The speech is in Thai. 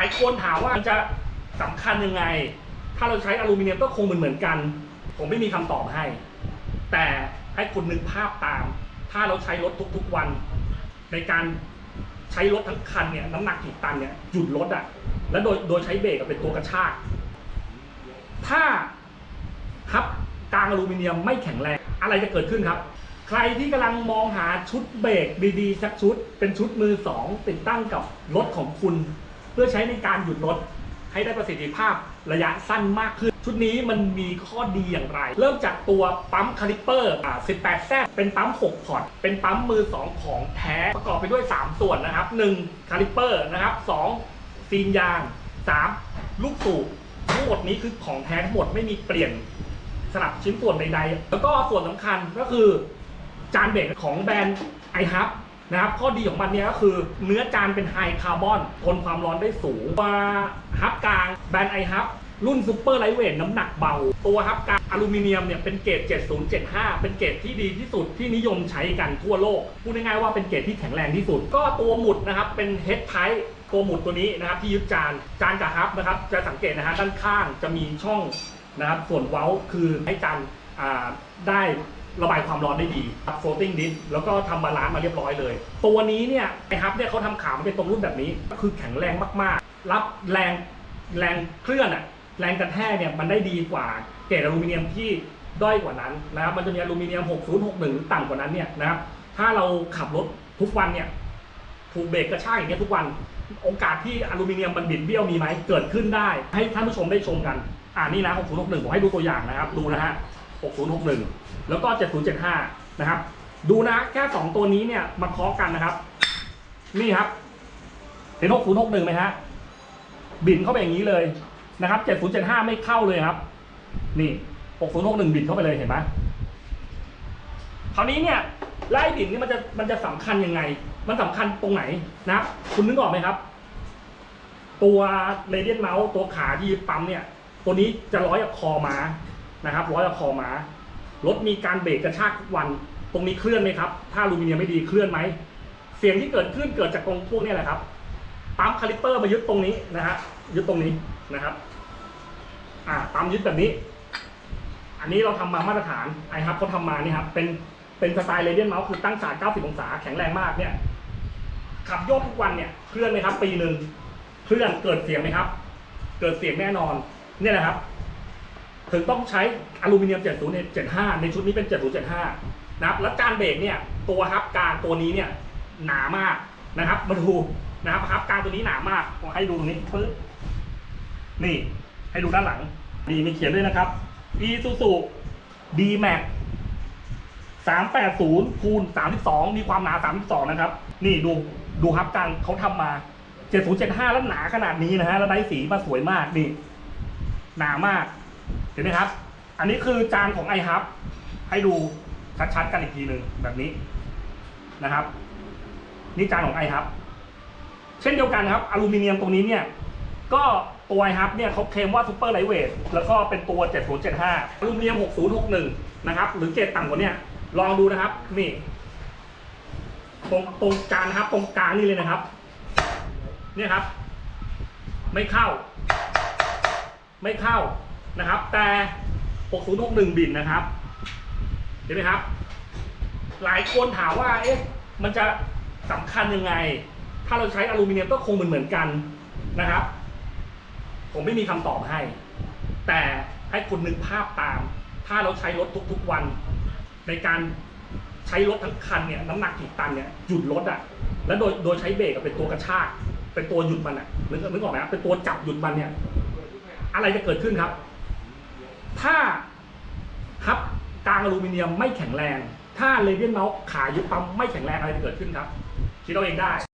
ายคนถามว่ามันจะสำคัญยังไง ถ้าเราใช้อลูมิเนียมก็คงเหมือนเหมือนกัน ผมไม่มีคำตอบให้ แต่ให้คุณนึกภาพตาม ถ้าเราใช้รถทุกๆวัน ในการใช้รถทั้งคันเนี่ยน้ำหนักกี่ตันเนี่ยหยุดรถอะแล้วโดยโดยใช้เบรกเป็นตัวกระชาก ถ้าฮับกลางอลูมิเนียมไม่แข็งแรงอะไรจะเกิดขึ้นครับ ใครที่กำลังมองหาชุดเบรกดีๆสักชุด เป็นชุดมือสองติดตั้งกับรถของคุณ เพื่อใช้ในการหยุดรถให้ได้ประสิทธิภาพระยะสั้นมากขึ้น ชุดนี้มันมีข้อดีอย่างไร เริ่มจากตัวปั๊มคาลิปเปอร์อ่า18 แซเป็นปั๊ม 6 พอร์ต เป็นปั๊มมือ 2 ของแท้ ประกอบไปด้วย 3 ส่วนนะครับ 1 คาลิปเปอร์นะครับ 2 ซีนยาง 3 ลูกสูบทั้งหมดนี้คือของแท้ทั้งหมดไม่มีเปลี่ยนสลับชิ้นส่วนใดๆ แล้วก็ส่วนสำคัญก็คือจานเบรกของแบรนด์ไอฮับ นะครับข้อดีของมันเนี่ยก็คือเนื้อจานเป็นไฮคาร์บอนทนความร้อนได้สูงตัวฮับกลางแบรนด์ไอฮับรุ่นซูเปอร์ไลท์เวทน้ำหนักเบา ตัวฮับกลางอลูมิเนียมเนี่ยเป็นเกรด 7075 เป็นเกรดที่ดีที่สุดที่นิยมใช้กันทั่วโลก พูดง่ายๆว่าเป็นเกรดที่แข็งแรงที่สุด ก็ตัวหมุดนะครับเป็นเฮดไทตัวหมุดตัวนี้นะครับที่ยึดจานจานกับฮับนะครับจะสังเกตนะฮะด้านข้างจะมีช่องนะครับส่วนเว้าคือให้จานอ่าได้ ระบายความร้อนได้ดีรับ floating disk แล้วก็ทำบาลานซ์มาเรียบร้อยเลย ตัวนี้เนี่ยไอฮับเนี่ยเขาทำขามันเป็นตรงรุ่นแบบนี้ ก็คือแข็งแรงมากๆ รับแรงแรงเคลื่อนอะแรงกระแทกเนี่ยมันได้ดีกว่าเกรดอลูมิเนียมที่ด้อยกว่านั้นนะครับ มันจะมีอลูมิเนียม 6061 หรือต่ำกว่านั้นเนี่ยนะครับ ถ้าเราขับรถทุกวันเนี่ยถูกเบรกกระชากอย่างเงี้ยทุกวัน โอกาสที่อลูมิเนียมมันบิดเบี้ยวมีไหมเกิดขึ้นได้ ให้ท่านผู้ชมได้ชมกัน อ่านี่นะ6061ผมให้ดูตัวอย่างนะครับ ดูนะฮะ 6061 แล้วก็ 7075 นะครับ ดูนะแค่ 2 ตัวนี้เนี่ยมาเคาะกันนะครับ นี่ครับ เห็น 6061ไหมฮะ บินเข้าไปอย่างนี้เลยนะครับ 7075 ไม่เข้าเลยครับ นี่ 6061 บินเข้าไปเลยเห็นไหมคราวนี้เนี่ยไล่บินนี่มันจะมันจะสำคัญยังไง มันสำคัญตรงไหนนะครับ คุณนึกออกไหมครับตัวเรเดียนเมาส์ตัวขาที่ปั๊มเนี่ย ตัวนี้จะร้อยกับคอมา นะครับร้อยกับคอม้ารถมีการเบรกกระชากทุกวัน ตรงนี้เคลื่อนไหมครับ ถ้าลูมิเนียมไม่ดีเคลื่อนไหม เสียงที่เกิดขึ้นเกิดจากตรงพวกนี้แหละครับ ปั๊มคาลิปเปอร์มายึดตรงนี้นะฮะ ยึดตรงนี้นะครับ อ่า ปั๊มยึดแบบนี้ อันนี้เราทำมามาตรฐาน ไอฮับเขาทำมานี่ครับ เป็น เป็นสไตล์เรเดียนเมาส์คือตั้งศาสตร์90 องศาแข็งแรงมากเนี่ย ขับโยกทุกวันเนี่ย เคลื่อนไหมครับ ปีหนึ่ง เคลื่อน เกิดเสียงไหมครับ เกิดเสียงแน่นอน เนี่ยแหละครับ ถึงต้องใช้อลูมิเนียม 7075 ในชุดนี้เป็น 7075 นะครับ แล้วจานเบรกเนี่ย ตัวฮับกลางตัวนี้เนี่ยหนามากนะครับ มาดูนะครับฮับกลางตัวนี้หนามากผมให้ดูตรงนี้ปึ๊บนี่ ให้ดูด้านหลังดีมีเขียนด้วยนะครับ Isuzu D-Max 380คูณ32 มีความหนา 32 นะครับ นี่ดูดูฮับกลางเขาทำมา 7075 แล้วหนาขนาดนี้นะฮะ แล้วได้สีมาสวยมาก นี่ หนามาก เห็นไหมครับ อันนี้คือจานของไอฮับให้ดูชัดๆกันอีกทีหนึ่งแบบนี้นะครับ นี่จานของไอฮับเช่นเดียวกันครับอลูมิเนียมตรงนี้เนี่ยก็ตัวไอฮับเนี่ยเขาเคลมว่าซูเปอร์ไลท์เวทแล้วก็เป็นตัว 7075อลูมิเนียม 6061 นะครับ หรือเกรดต่ำกว่าเนี้ยลองดูนะครับ นี่ตรงตรงกลางนะครับ ตรงกลางนี่เลยนะครับ เนี่ยครับ ไม่เข้า ไม่เข้า นะครับ แต่ 6061 บินนะครับเห็นไหมครับ หลายคนถามว่าเอ๊ะมันจะสำคัญยังไง ถ้าเราใช้อลูมิเนียมก็คงเหมือนเหมือนกันนะครับ ผมไม่มีคำตอบให้ แต่ให้คุณนึกภาพตาม ถ้าเราใช้รถทุกๆวัน ในการใช้รถทั้งคันเนี่ยน้ำหนักกี่ตันเนี่ยหยุดรถอะ่ะแล้วโดยโดยใช้เบรกเป็นตัวกระชาก เป็นตัวหยุดมันอะ่ะนึกนึกออกไหมครับเป็นตัวจับหยุดมันเนี่ย อะไรจะเกิดขึ้นครับ ถ้าฮับกลางอลูมิเนียมไม่แข็งแรง ถ้าเลเวียนเมาส์ขายึดปั๊มไม่แข็งแรงอะไรจะเกิดขึ้นครับ คิดเอาเองได้